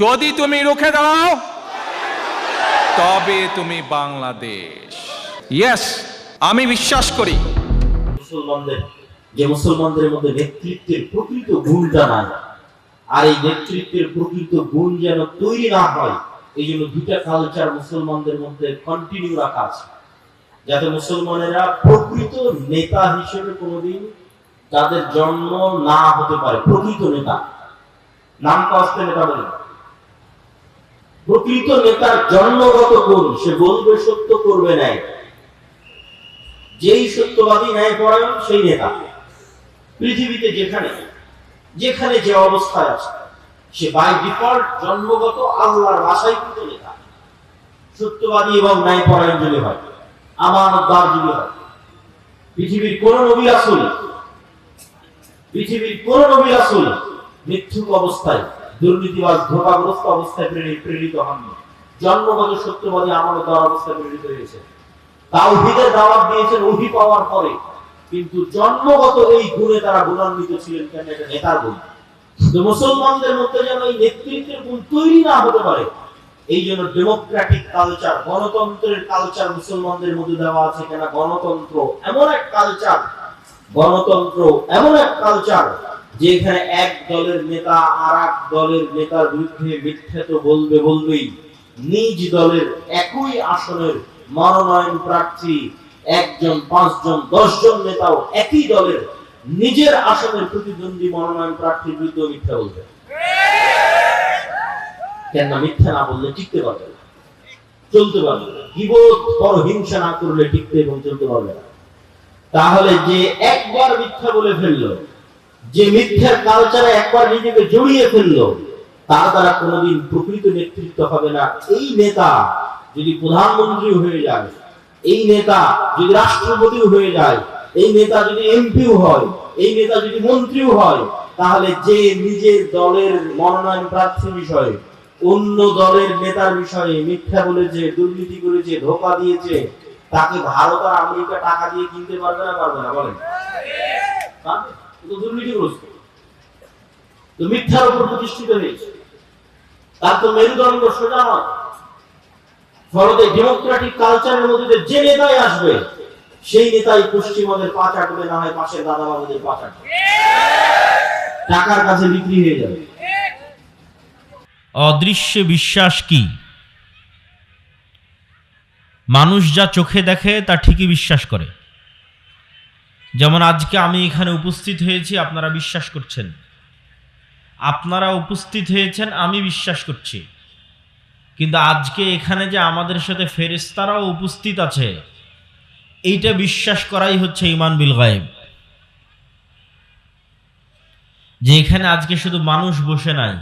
যদি তুমি রুখে দাঁড়াও তবে তুমি বাংলাদেশ। ইয়েস আমি বিশ্বাস করি। মুসলমানদের, যে মুসলমানদের মধ্যে নেতৃত্বের প্রকৃত গুণটা নাই, আর এই নেতৃত্বের প্রকৃত গুণ যেন তৈরি না হয়, এই জন্য দুটা কালচার মুসলমানদের মধ্যে কন্টিনিউ রাখা আছে। যাতে মুসলমানেরা প্রকৃত নেতা হিসেবে কোনোদিন তাদের জন্ম না হতে পারে, প্রকৃত নেতা। নাম কষ্টে নেতা বলে। প্রকৃত নেতার জন্মগত গুণ, সে বলবে সত্য, করবে ন্যায়। যেই সত্যবাদী ন্যায় পরায়ণ, সেই নেতা। পৃথিবীতে যেখানে যেখানে যে অবস্থায় আছে, সে বাই ডিফল্ট জন্মগত আল্লাহর ভাষাইকৃত নেতা। সত্যবাদী এবং ন্যায় পরায়ণ যদি হয়, আমানতদার যদি হয়, পৃথিবীর কোন নবী রাসূল, পৃথিবীর কোন নবী রাসূল মিথ্যুক অবস্থায় দুর্নীতিবাজ, ধোকাগ্রস্ত অবস্থায় প্রেরিত প্রেরিত হননি। জন্মগত সত্যবাদী আমানতদার অবস্থায় প্রেরিত হয়েছে। তাওহীদের দাওয়াত দিয়েছেন ওহি পাওয়ার পরে। কিন্তু জন্মগত এই গুণে তারা গুণান্বিত ছিলেন কেন? এটা নেতার গুণ। তো মুসলমানদের মধ্যে যেন এই নেতৃত্বের গুণ তৈরি না হতে পারে, এই জন্য ডেমোক্রেটিক কালচার গণতন্ত্রের কালচার মুসলমানদের মধ্যে দেওয়া আছে কেন? গণতন্ত্র এমন এক কালচার গণতন্ত্র এমন এক কালচার যেখানে এক দলের নেতা আর এক দলের নেতার বিরুদ্ধে মিথ্যে তো বলবে বলবেই। নিজ দলের একই আসনের মনোনয়ন প্রার্থী একজন, পাঁচজন, দশজন নেতাও একই দলের নিজের আসনের প্রতিদ্বন্দ্বী মনোনয়ন প্রার্থীর বিরুদ্ধে মিথ্যা বলবে। কেন মিথ্যা না বললে টিকতে পারবে না। চলতে পারবে না। গিবত বড় হিংসা না করলে টিকতে এবং চলতে পারবে না। তাহলে যে একবার মিথ্যা বলে ফেলল যে মিথ্যার কালচারে একবার নিজেকে জড়িয়ে ফেলল, তার দ্বারা কোনোদিন প্রকৃত নেতৃত্ব হবে না। এই নেতা যদি প্রধানমন্ত্রী হয়ে যায়, এই নেতা যদি রাষ্ট্রপতিও হয়ে যায়, এই নেতা যদি এমপিও হয়, এই নেতা যদি মন্ত্রীও হয়, তাহলে যে নিজের দলের মনোনয়ন প্রার্থী বিষয়ে, অন্য দলের নেতার বিষয়ে মিথ্যা বলেছে, দুর্নীতি করেছে, ধোকা দিয়েছে, তাকে ভারত আর আমেরিকা টাকা দিয়ে কিনতে পারবে না পারবে না, বলেন। দুর্নীতিগ্রস্ত মিথ্যার উপর প্রতিষ্ঠিত হয়েছে। তার তো মেরুদণ্ড সোজা নয়। ডেমোক্রেটিক কালচারের মধ্যে যে নেতাই আসবে, সেই নেতাই পশ্চিমাদের পা চাটবে না হয়, পাশের দাদা বাবুদের পা টাকার কাছে বিক্রি হয়ে যাবে। অদৃশ্য বিশ্বাস কি? মানুষ যা চোখে দেখে, তা ঠিকই বিশ্বাস করে। যেমন আজকে আমি এখানে উপস্থিত হয়েছি, আপনারা বিশ্বাস করছেন। আপনারা উপস্থিত হয়েছেন, আমি বিশ্বাস করছি। কিন্তু আজকে এখানে যে আমাদের সাথে ফেরেস্তারাও উপস্থিত আছে, এইটা বিশ্বাস করাই হচ্ছে ইমান বিল গায়েব। যে এখানে আজকে শুধু মানুষ বসে নাই,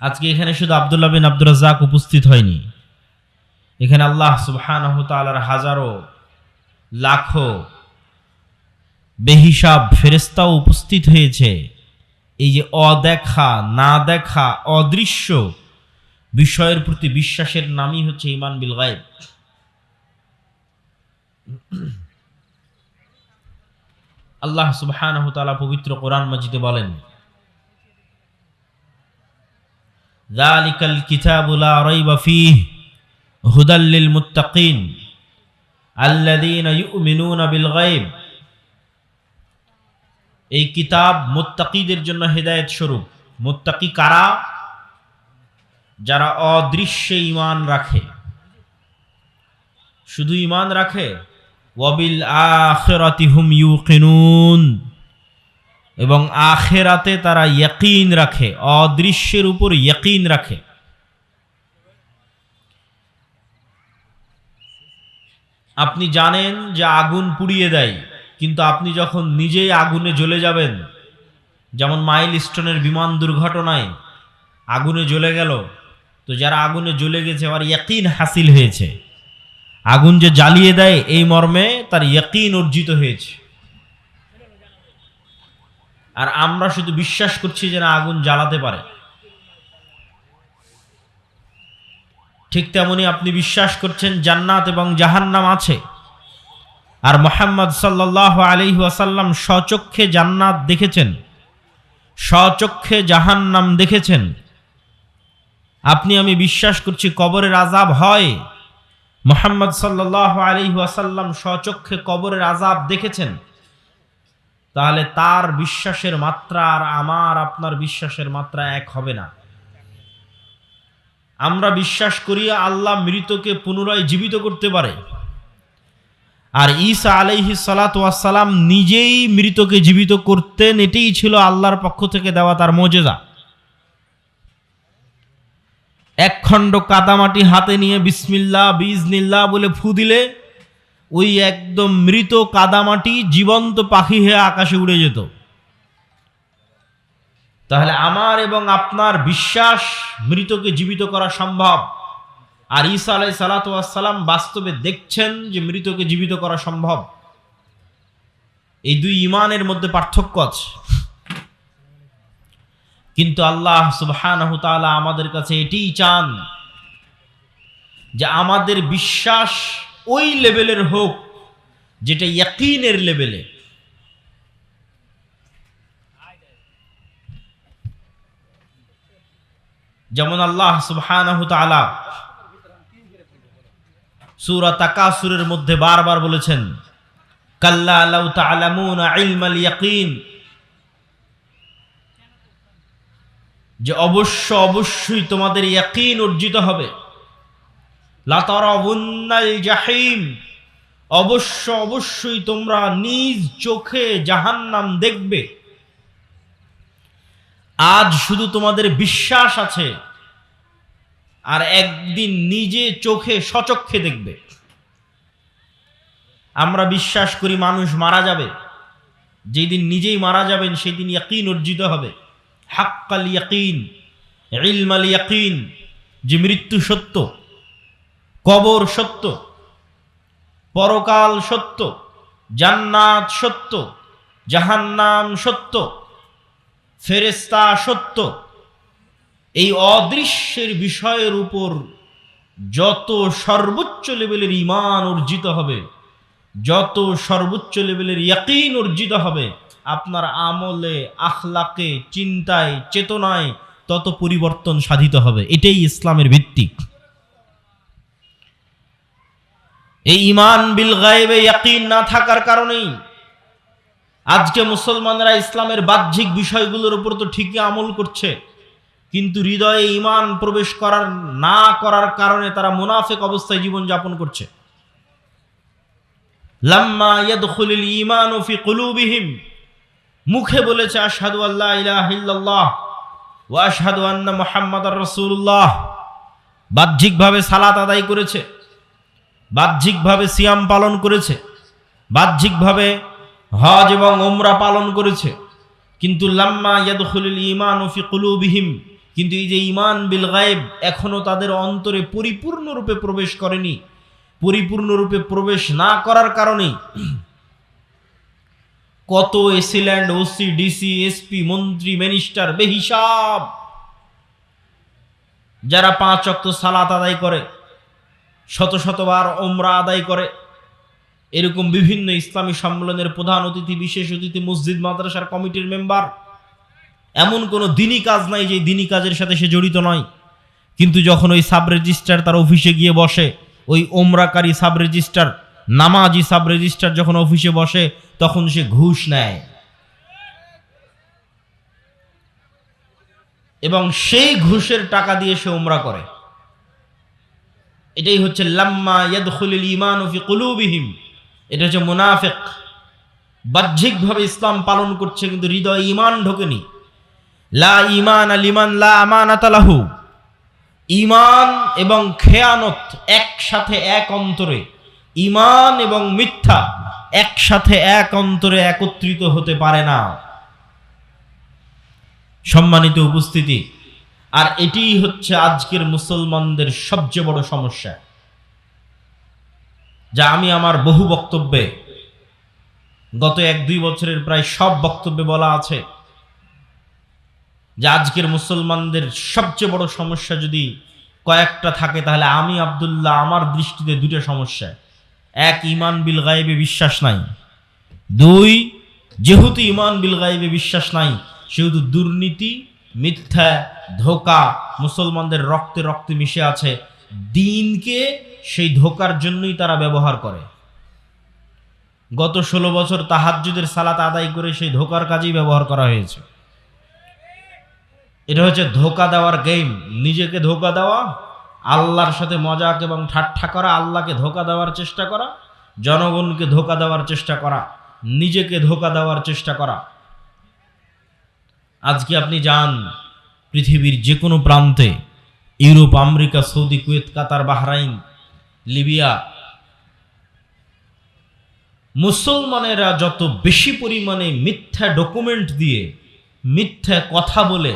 আজকে এখানে শুধু আবদুল্লাহ বিন আব্দুর রাজ্জাক উপস্থিত হয়নি। এখানে আল্লাহ তাআলার হাজারো, লাখো বেহিসাব ফেরেস্তাও উপস্থিত হয়েছে। এই যে অদেখা না দেখা অদৃশ্য বিষয়ের প্রতি বিশ্বাসের নামই হচ্ছে ইমান বিল গায়েব। আল্লাহ সুবহানাহু তাআলা পবিত্র কোরআন মাজিদে বলেন, যালিকাল কিতাবু লা রাইবা ফীহ হুদাল লিল মুত্তাকিন আল্লাযীনা ইউমিনুনা বিল এই কিতাব মুত্তাকিদের জন্য হেদায়েত স্বরূপ। মুত্তাকি কারা? যারা অদৃশ্যে ইমান রাখে। শুধু ইমান রাখে? ওয়াবিল আখিরাতি হুম ইউকিনুন। এবং আখেরাতে তারা ইয়াকিন রাখে, অদৃশ্যের উপর ইয়াকিন রাখে। আপনি জানেন যে আগুন পুড়িয়ে দেয়। কিন্তু আপনি যখন নিজেই আগুনে জ্বলে যাবেন, যেমন মাইল স্টোনের বিমান দুর্ঘটনায় আগুনে জ্বলে গেল, তো যারা আগুনে জ্বলে গেছে, আমার ইয়াকিন হাসিল হয়েছে। আগুন যে জ্বালিয়ে দেয়, এই মর্মে তার ইয়াকিন অর্জিত হয়েছে। আর আমরা শুধু বিশ্বাস করছি যে না, আগুন জ্বালাতে পারে। ঠিক তেমনি আপনি বিশ্বাস করছেন জান্নাত এবং জাহান্নাম আছে। আর মোহাম্মদ সাল্লাহ আলি ওয়াসাল্লাম স্বচক্ষে জান্নাত দেখেছেন, স্বচক্ষে জাহান্নাম দেখেছেন। আপনি, আমি বিশ্বাস করছি কবরের আজাব হয়। মোহাম্মদ সাল্লাহ আলী ওয়াসাল্লাম স্বচক্ষে কবরের আজাব দেখেছেন। তাহলে তার বিশ্বাসের মাত্রা আর আমার, আপনার বিশ্বাসের মাত্রা এক হবে না। আমরা বিশ্বাস করি আল্লাহ মৃতকে পুনরায় জীবিত করতে পারে। আর ঈসা আলাইহি সালাম নিজেই মৃতকে জীবিত করতেন, এটাই ছিল আল্লাহর পক্ষ থেকে দেওয়া তার মজেজা। এক খণ্ড কাদামাটি হাতে নিয়ে বিসমিল্লা বিজনিল্লা বলে ফু দিলে, ওই একদম মৃত কাদামাটি জীবন্ত পাখি হয়ে আকাশে উড়ে যেত। তাহলে আমার এবং আপনার বিশ্বাস মৃতকে জীবিত করা সম্ভব? আর ঈসা আলাই সালাতাম বাস্তবে দেখছেন যে মৃতকে জীবিত করা সম্ভব। এই দুই ইমানের মধ্যে পার্থক্য আছে। কিন্তু আল্লাহ সুবহানাহু তাআলা আমাদের কাছে এটিই চান যে আমাদের বিশ্বাস ওই লেভেলের হোক যেটা ইয়াকিনের লেভেলে। যেমন আল্লাহ সুবহানাহু সূরা তাকাসুরের মধ্যে বারবার বলেছেন, কাল্লা লাউ তা'লামুনা ইলমাল ইয়াকিন। যে অবশ্য অবশ্যই তোমাদের ইয়াকিন অর্জিত হবে। লাতারাবুন্নাল জাহিম। অবশ্য অবশ্যই তোমরা নিজ চোখে জাহান্নাম দেখবে। আজ শুধু তোমাদের বিশ্বাস আছে। আর একদিন নিজে চোখে সচক্ষে দেখবে। আমরা বিশ্বাস করি মানুষ মারা যাবে। যেদিন নিজেই মারা যাবেন, সেদিন ইয়াকিন অর্জিত হবে। হাক্কাল ইয়াকিন, ইলমাল ইয়াকিন, যে মৃত্যু সত্য, কবর সত্য, পরকাল সত্য, জান্নাত সত্য, জাহান্নাম সত্য ফেরেস্তা সত্য। এই অদৃশ্যের বিষয়ের উপর যত সর্বোচ্চ লেভেলের ইমান অর্জিত হবে, যত সর্বোচ্চ লেভেলের ইয়াকিন অর্জিত হবে, আপনার আমলে, আখলাকে, চিন্তায়, চেতনায় তত পরিবর্তন সাধিত হবে। এটাই ইসলামের ভিত্তি। এই ইমান বিল গায়েবে ইয়াকিন না থাকার কারণেই আজকে মুসলমানরা ইসলামের বাহ্যিক বিষয়গুলোর উপর তো ঠিকই আমল করছে। কিন্তু হৃদয়ে ইমান প্রবেশ করার, না করার কারণে তারা মুনাফেক অবস্থায় জীবন যাপন করছে। লাম্মা ইয়াদখুলুল ঈমানু ফি কুলুবিহিম। মুখে বলেছে, আশহাদু আল্লাহ ইলাহা ইল্লাল্লাহ ওয়া আশহাদু আন্না মুহাম্মাদার রাসূলুল্লাহ। বাহ্যিকভাবে সালাত আদায় করেছে। বাহ্যিকভাবে সিয়াম পালন করেছে। বাহ্যিকভাবে হজ এবং ওমরা পালন করেছে। কিন্তু লাম্মা ইয়াদখুলুল ঈমানু ফি কুলুবিহিম কিন্তু এই যে ইমান বিল গায়েব এখনও তাদের অন্তরে পরিপূর্ণরূপে প্রবেশ করেনি। পরিপূর্ণরূপে প্রবেশ না করার কারণে কত AC land, OC, DC, SP, মন্ত্রী, মিনিস্টার, বেহিসাব যারা পাঁচ অক্ত সালাত আদায় করে, শত শতবার ওমরা আদায় করে, এরকম বিভিন্ন ইসলামী সম্মেলনের প্রধান অতিথি, বিশেষ অতিথি, মসজিদ, মাদ্রাসার কমিটির মেম্বার এমন কোনো দিনই কাজ নাই যে দিনই কাজের সাথে সে জড়িত নয়। কিন্তু যখন ওই সাব রেজিস্ট্রার তার অফিসে গিয়ে বসে, ওই ওমরাকারী সাব রেজিস্ট্রার নামাজি সাব রেজিস্ট্রার যখন অফিসে বসে, তখন সে ঘুষ নেয়। এবং সেই ঘুষের টাকা দিয়ে সে ওমরা করে। এটাই হচ্ছে লাম্মা ইয়াদখুলুল ঈমান ফি কুলুবিহিম। এটা হচ্ছে মুনাফিক। বাহ্যিকভাবে ইসলাম পালন করছে কিন্তু হৃদয়ে ঈমান ঢোকেনি। লা ঈমান লিমান লা আমানাতা লাহু। ঈমান এবং খেয়ানত একসাথে এক অন্তরে। ঈমান এবং মিথ্যা একসাথে এক অন্তরে একত্রিত হতে পারে না। সম্মানিত উপস্থিতি, আর এটিই হচ্ছে আজকের মুসলমানদের সবচেয়ে বড় সমস্যা, যা আমি আমার বহু বক্তব্যে, গত এক দুই বছরের প্রায় সব বক্তব্যে বলা আছে। যে আজকের মুসলমানদের সবচেয়ে বড় সমস্যা যদি কয়েকটা থাকে, তাহলে আমি আবদুল্লাহ আমার দৃষ্টিতে দুটো সমস্যা। এক ইমান বিল গায়েবে বিশ্বাস নাই। দুই, যেহেতু ইমান বিল গায়েবে বিশ্বাস নাই, সেহেতু দুর্নীতি, মিথ্যা, ধোকা মুসলমানদের রক্তে রক্তে মিশে আছে। দিনকে সেই ধোকার জন্যই তারা ব্যবহার করে। গত ষোলো বছর তাহাজ্জুদের সালাত আদায় করে সেই ধোকার কাজেই ব্যবহার করা হয়েছে। এটা হচ্ছে ধোকা দেওয়ার গেম নিজেকে ধোকা দেওয়া, আল্লাহর সাথে মজাক এবং ঠাট্টা করা, আল্লাহকে ধোকা দেওয়ার চেষ্টা করা, জনগণকে ধোকা দেওয়ার চেষ্টা করা, নিজেকে ধোকা দেওয়ার চেষ্টা করা। আজকে আপনি যান পৃথিবীর যে কোনো প্রান্তে, Europe, America, Saudi, Kuwait, Qatar, Bahrain, Libya. মুসলমানেরা যত বেশি পরিমাণে মিথ্যা ডকুমেন্ট দিয়ে মিথ্যা কথা বলে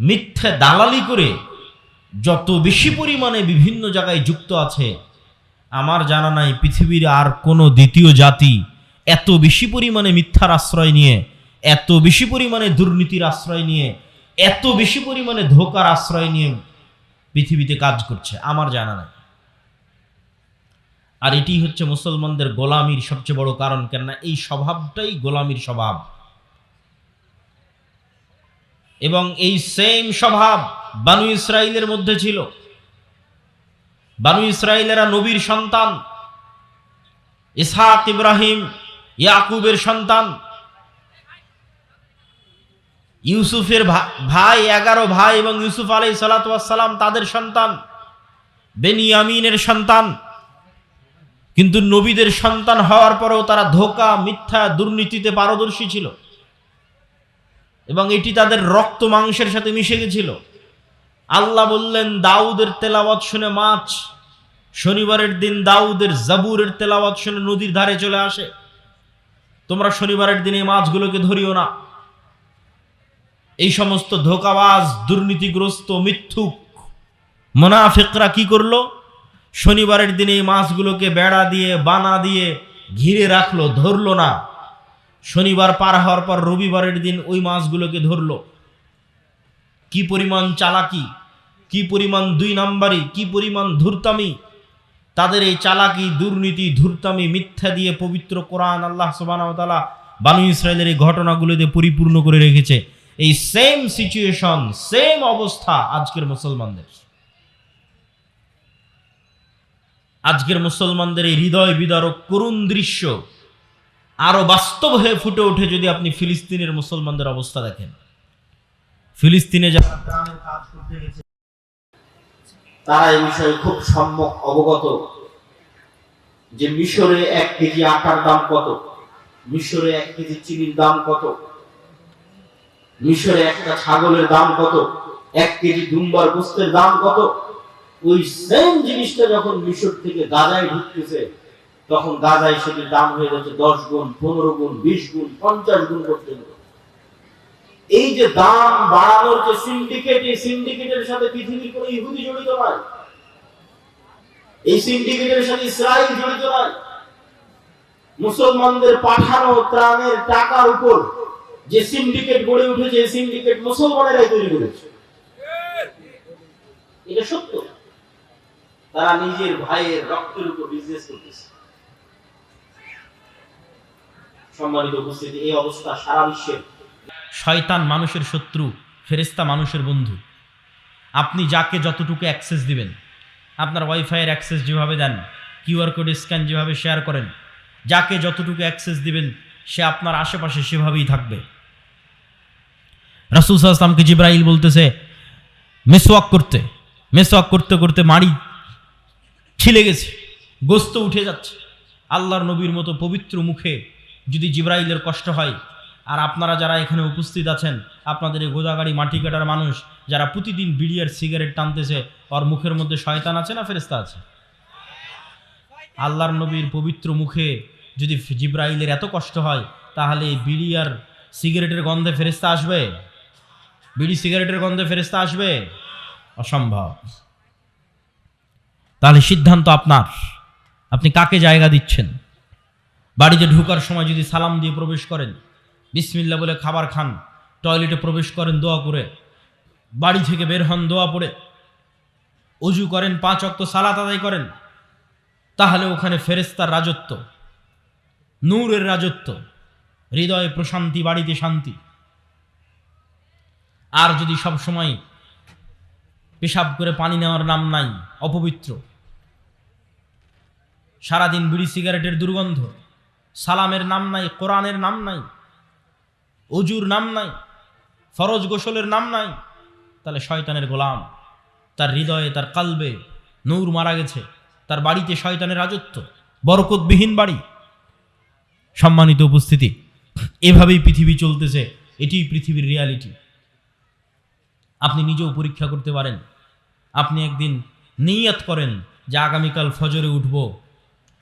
মিথ্যা দালালি করে যত বেশি পরিমাণে বিভিন্ন জায়গায় যুক্ত আছে, আমার জানা নাই পৃথিবীর আর কোনো দ্বিতীয় জাতি এত বেশি পরিমাণে মিথ্যার আশ্রয় নিয়ে, এত বেশি পরিমাণে দুর্নীতির আশ্রয় নিয়ে, এত বেশি পরিমাণে ধোকার আশ্রয় নিয়ে পৃথিবীতে কাজ করছে, আমার জানা নাই। আর এটি হচ্ছে মুসলমানদের গোলামির সবচেয়ে বড় কারণ, কেননা এই স্বভাবটাই গোলামির স্বভাব। এবং এই সেম স্বভাব বানু ইসরায়েলের মধ্যে ছিল। বানু ইসরায়েলেরা নবীর সন্তান, ইসহাক ইব্রাহিম, ইয়াকুবের সন্তান, ইউসুফের ভাই, এগারো ভাই এবং ইউসুফ আলাই সালাতাম তাদের সন্তান, বেনিয়ামিনের সন্তান। কিন্তু নবীদের সন্তান হওয়ার পরেও তারা ধোকা, মিথ্যা দুর্নীতিতে পারদর্শী ছিল। এবং এটি তাদের রক্ত মাংসের সাথে মিশে গেছিল। আল্লাহ বললেন, দাউদের তেলাওয়াত শুনে মাছ, শনিবারের দিন দাউদের জাবুরের তেলাওয়াত শুনে নদীর ধারে চলে আসে। তোমরা শনিবারের দিনে মাছগুলোকে ধরিও না। এই সমস্ত ধোকাবাজ, দুর্নীতিগ্রস্ত, মিথ্যুক মোনাফেকরা কি করল? শনিবারের দিনে এই মাছগুলোকে বেড়া দিয়ে, বানা দিয়ে ঘিরে রাখল, ধরলো না। শনিবার পার হওয়ার পর রবিবারের দিন ওই মাছগুলোকে ধরলো। কি পরিমাণ চালাকি, কি পরিমাণ দুই নাম্বারি, কি পরিমাণ ধূর্তামি, তাদের এই চালাকি, দুর্নীতি, ধূর্তামি, মিথ্যা দিয়ে পবিত্র কোরআন আল্লাহ সুবাহ বানু ইসরায়েলের এই ঘটনাগুলো দিয়ে পরিপূর্ণ করে রেখেছে। এই সেম সিচুয়েশন সেম অবস্থা আজকের মুসলমানদের। আজকের মুসলমানদের এই হৃদয় বিদারক করুণ দৃশ্য আরও বাস্তব হয়ে ফুটে ওঠে যদি আপনি ফিলিস্তিনের মুসলমানদের অবস্থা দেখেন। ফিলিস্তিনে যারা তারা এই বিষয়ে খুব সম্যক অবগত। যে মিশরে এক কেজি আটার দাম কত? মিশরে এক কেজি চিনির দাম কত? মিশরে একটা ছাগলের দাম কত? এক কেজি দুম্বার গোস্তের দাম কত? ওই সেম জিনিসটা যখন মিশর থেকে গাজায় ঢুকতেছে তখন গাজায় সেটির দাম হয়ে যাচ্ছে দশ গুণ, পনেরো গুণ, বিশ গুণ, পঞ্চাশ গুণ পর্যন্ত এই যে দাম বাড়ানোর যে সিন্ডিকেট এই সিন্ডিকেটের সাথে পৃথিবীর কোনো ইহুদি জড়িত নয় এই সিন্ডিকেটের সাথে ইসরায়েল জড়িত নয় মুসলমানদের পাঠানো ত্রাণের টাকার উপর যে সিন্ডিকেট গড়ে উঠেছে, এই সিন্ডিকেট মুসলমানেরাই তৈরি করেছে। এটা সত্য। তারা নিজের ভাইয়ের রক্তের উপর বিজনেস করতেছে। সম্মানিত উপস্থিতি, এই অবস্থা সারা বিশ্বের শয়তান মানুষের শত্রু ফেরেস্তা মানুষের বন্ধু। আপনি যাকে যতটুকু অ্যাক্সেস দিবেন, আপনার ওয়াইফাইয়ের অ্যাক্সেস যেভাবে দেন কিউআর কোড স্ক্যান যেভাবে শেয়ার করেন, যাকে যতটুকু অ্যাক্সেস দিবেন, সে আপনার আশেপাশে সেভাবেই থাকবে। রাসুল সাল্লামকে জিব্রাইল বলতেছে, মেসওয়াক করতে মেসওয়াক করতে করতে মাড়ি ছিলে গেছে, গোস্ত উঠে যাচ্ছে। আল্লাহর নবীর মতো পবিত্র মুখে যদি জিব্রাইলের কষ্ট হয়, আর আপনারা যারা এখানে উপস্থিত আছেন, আপনাদের এই গোদাগাড়ি মাটি কাটার মানুষ, যারা প্রতিদিন বিড়িয়ার সিগারেট টানতেছে, ওর মুখের মধ্যে শয়তান আছে না ফেরেস্তা আছে? আল্লাহর নবীর পবিত্র মুখে যদি জিব্রাইলের এত কষ্ট হয়, তাহলে এই বিড়ি আর সিগারেটের গন্ধে ফেরেস্তা আসবে? বিড়ি সিগারেটের গন্ধে ফেরেস্তা আসবে? অসম্ভব। তাহলে সিদ্ধান্ত আপনার। আপনি কাকে জায়গা দিচ্ছেন? বাড়িতে ঢোকার সময় যদি সালাম দিয়ে প্রবেশ করেন বিসমিল্লা বলে খাবার খান, টয়লেটে প্রবেশ করেন দোয়া করে, বাড়ি থেকে বের হন দোয়া পড়ে অজু করেন, পাঁচ অক্ত সালাত আদায় করেন, তাহলে ওখানে ফেরেস্তার রাজত্ব, নূরের রাজত্ব, হৃদয়ে প্রশান্তি, বাড়িতে শান্তি। আর যদি সব সময় পেশাব করে পানি নেওয়ার নাম নাই, অপবিত্র, সারাদিন বিড়ি সিগারেটের দুর্গন্ধ সালামের নাম নাই, কোরআনের নাম নাই অজুর নাম নাই, ফরজ গোসলের নাম নাই। তাহলে শয়তানের গোলাম, তার হৃদয়ে, তার কালবে নূর মারা গেছে, তার বাড়িতে শয়তানের রাজত্ব, বরকতবিহীন বাড়ি। সম্মানিত উপস্থিতি, এভাবেই পৃথিবী চলতেছে এটি পৃথিবীর রিয়ালিটি। আপনি নিজেও পরীক্ষা করতে পারেন, আপনি একদিন নিয়ত করেন যে আগামীকাল ফজরে উঠব,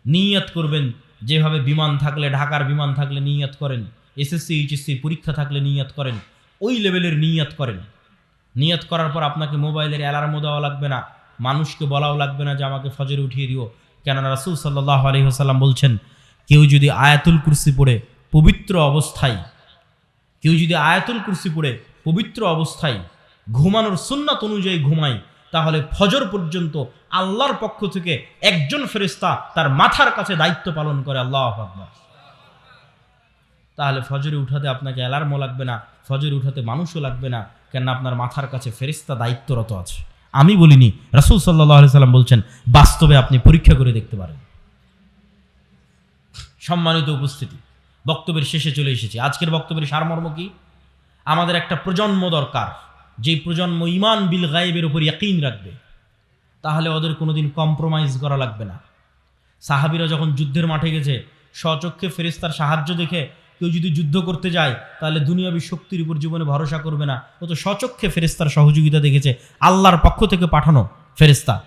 নিয়ত করবেন যেভাবে বিমান থাকলে, ঢাকার বিমান থাকলে নিয়ত করেন, এসএসসি, এইচএসসি পরীক্ষা থাকলে নিয়ত করেন, ওই লেভেলের নিয়ত করেন। নিয়ত করার পর আপনাকে মোবাইলের অ্যালার্মও দেওয়া লাগবে না, মানুষকে বলাও লাগবে না যে আমাকে ফজরে উঠিয়ে দিও। কেননা রাসুল সাল্লাহ আলহিহাসাল্লাম বলছেন, কেউ যদি আয়াতুল কুরসি পড়ে পবিত্র অবস্থায়, কেউ যদি আয়াতুল কুরসি পড়ে পবিত্র অবস্থায়, ঘুমানোর সুন্নাত অনুযায়ী ঘুমায় তাহলে ফজর পর্যন্ত আল্লাহর পক্ষ থেকে একজন ফেরেস্তা তার মাথার কাছে দায়িত্ব পালন করে, আল্লাহ আকবার। তাহলে ফজরে উঠাতে আপনাকে অ্যালার্মও লাগবে না, ফজরে উঠাতে মানুষও লাগবে না কেন আপনার মাথার কাছে ফেরিস্তা দায়িত্বরত আছে। আমি বলিনি, রাসুল সাল্লাহ সাল্লাম বলছেন, বাস্তবে আপনি পরীক্ষা করে দেখতে পারেন। সম্মানিত উপস্থিতি, বক্তব্যের শেষে চলে এসেছি। আজকের বক্তব্যের সারমর্ম কি? আমাদের একটা প্রজন্ম দরকার। যেই প্রজন্ম ইমান বিল গায়েবের উপর ইয়াকিন রাখবে, তাহলে ওদের কোনোদিন কম্প্রোমাইজ করা লাগবে না। সাহাবিরা যখন যুদ্ধের মাঠে গেছে, স্বচক্ষে ফেরেস্তার সাহায্য দেখে কেউ যদি যুদ্ধ করতে যায়, তাহলে দুনিয়াবি শক্তির উপর জীবনে ভরসা করবে না। ও তো স্বচক্ষে ফেরেস্তার সহযোগিতা দেখেছে, আল্লাহর পক্ষ থেকে পাঠানো ফেরেস্তা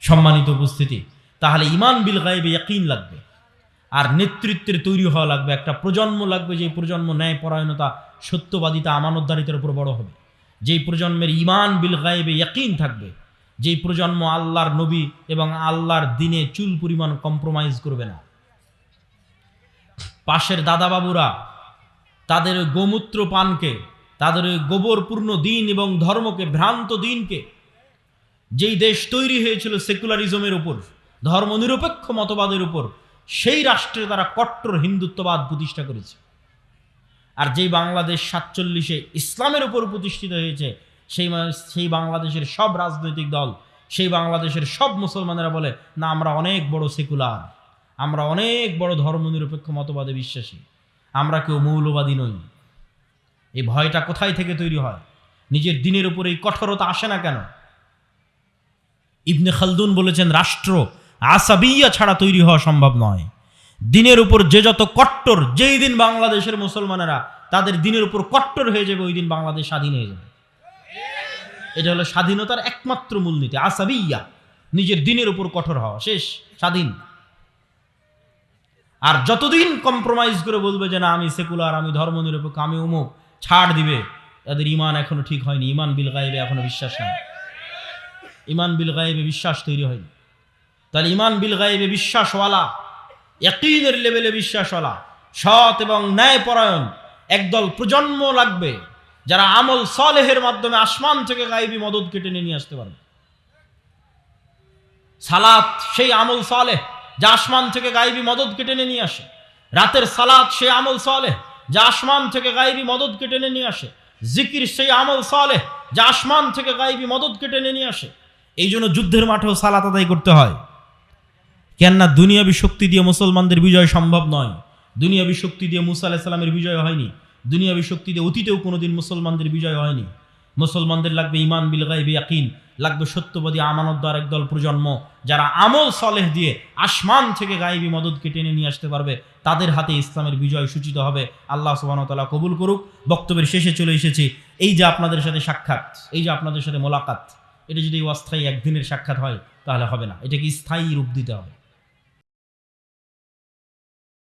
সম্মানিত উপস্থিতি, তাহলে ইমান বিল গায়েবে ইয়াকিন লাগবে। আর নেতৃত্বের তৈরি হওয়া লাগবে, একটা প্রজন্ম লাগবে যে প্রজন্ম ন্যায় পরায়ণতা সত্যবাদিতা আমানতদারিতার উপর বড় হবে। যেই প্রজন্মের ইমান বিল গায়েবে ইয়াকিন থাকবে, যেই প্রজন্ম আল্লাহর নবী এবং আল্লাহর দিনে চুল পরিমাণ কম্প্রোমাইজ করবে না। পাশের দাদাবাবুরা তাদের গোমূত্র পানকে, তাদের গোবরপূর্ণ দিন এবং ধর্মকে, ভ্রান্ত দিনকে, যেই দেশ তৈরি হয়েছিল সেকুলারিজমের উপর, ধর্মনিরপেক্ষ মতবাদের উপর, সেই রাষ্ট্রে তারা কট্টর হিন্দুত্ববাদ প্রতিষ্ঠা করেছে। আর যেই বাংলাদেশ সাতচল্লিশে ইসলামের উপর প্রতিষ্ঠিত হয়েছে, সেই সেই বাংলাদেশের সব রাজনৈতিক দল, সেই বাংলাদেশের সব মুসলমানেরা বলে, না, আমরা অনেক বড় সেকুলার, আমরা অনেক বড় ধর্মনিরপেক্ষ মতবাদে বিশ্বাসী, আমরা কেউ মৌলবাদী নই। এই ভয়টা কোথায় থেকে তৈরি হয়? নিজের দিনের উপর এই কঠোরতা আসে না কেন? ইবনে খালদুন বলেছেন, রাষ্ট্র আসাবিয়া ছাড়া তৈরি হওয়া সম্ভব নয়। দিনের উপর যে যত কট্টর, যেই দিন বাংলাদেশের মুসলমানেরা তাদের দিনের উপর কট্টর হয়ে যাবে, ওই দিন বাংলাদেশ স্বাধীন হয়ে যাবে। এটা হলো স্বাধীনতার একমাত্র মূলনীতি, আসাবিয়া। নিজের দিনের উপর কঠোর হওয়া, শেষ, স্বাধীন। আর যতদিন কম্প্রোমাইজ করে বলবে যে, না, আমি সেকুলার আমি ধর্মনিরপেক্ষ, আমি অমুক ছাড় দিবে, তাদের ইমান এখনও ঠিক হয়নি। ইমান বিল গায়েবে এখনও বিশ্বাস নাই। ইমান বিল গায়েবে বিশ্বাস তৈরি হয়নি। তাহলে ইমান বিল গায়েবে বিশ্বাসওয়ালা একইনের লেভেলে বিশ্বাসওয়ালা সৎ এবং ন্যায়পরায়ণ একদল প্রজন্ম লাগবে যারা আমল সলেহের মাধ্যমে আসমান থেকে গায়েবী মদত কেটে নিয়ে আসতে পারবে। সালাত সেই আমল সালেহ যা আসমান থেকে গায়েবী মদত কেটে নিয়ে আসে। রাতের সালাত সেই আমল সালেহ যা আসমান থেকে গায়েবী মদত কেটে নিয়ে আসে। জিকির সেই আমল সালেহ যা আসমান থেকে গায়েবী মদত কেটে নিয়ে আসে। এই জন্য যুদ্ধের মাঠেও সালাত আদায় করতে হয়। কেননা দুনিয়াবী শক্তি দিয়ে মুসলমানদের বিজয় সম্ভব নয়। দুনিয়াবী শক্তি দিয়ে মুসা আলাহিসাল্লামের বিজয় হয়নি। দুনিয়াবী শক্তি দিয়ে অতীতেও কোনোদিন মুসলমানদের বিজয় হয়নি। মুসলমানদের লাগবে ইমান বিল গাইবি ইয়াকিন, লাগবে সত্যবাদী আমানতদার একদল প্রজন্ম যারা আমল সলেহ দিয়ে আসমান থেকে গায়েবী মদতকে টেনে নিয়ে আসতে পারবে। তাদের হাতে ইসলামের বিজয় সূচিত হবে। আল্লাহ সুবাহতালা কবুল করুক। বক্তব্যের শেষে চলে এসেছি। এই যে আপনাদের সাথে সাক্ষাৎ, এই যে আপনাদের সাথে মোলাকাত, এটা যদি অস্থায়ী একদিনের সাক্ষাৎ হয়, তাহলে হবে না। এটাকে স্থায়ী রূপ দিতে হবে।